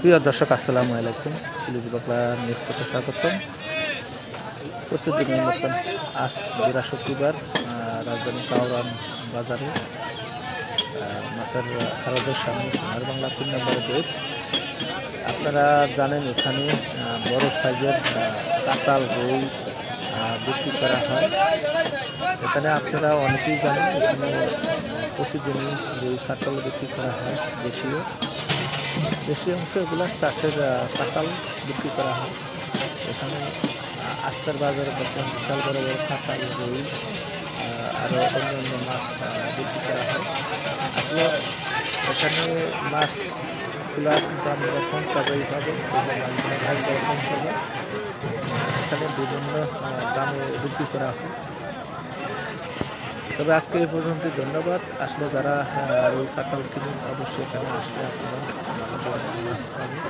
প্রিয় দর্শক, আসসালামু আলাইকুম। ইলুজি বাংলা নিউজ থেকে স্বাগতম। প্রতিদিনের মতন আজ বৃহস্পতিবার রাজধানী কাউরান বাজারে মাছের আরবের সামনে সোনার বাংলা তিন নম্বর গেট। আপনারা জানেন, এখানে বড় সাইজের কাতাল রুই বিক্রি করা হয়। এখানে আপনারা অনেকেই জানেন, এখানে প্রতিদিনই রুই কাতাল বিক্রি করা হয় দেশীয়। বেশি অংশ এগুলো চাষের কাঁঠাল বিক্রি করা হয়। এখানে আজকের বাজারে দেখলাম বিশাল বড় বড় কাঁঠাল, রুই আরও অন্যান্য মাছ বিক্রি করা হয়। আসলে এখানে মাছগুলো আমরা কম পাবো মাছগুলো ভাগ কম তাজা এখানে বিভিন্ন দামে বিক্রি করা হয়। তবে আজকে এই পর্যন্ত ধন্যবাদ। আসলে যারা ওই কাতাল কিনুন, অবশ্যই এখানে আসলে আপনারা মাছ পাবেন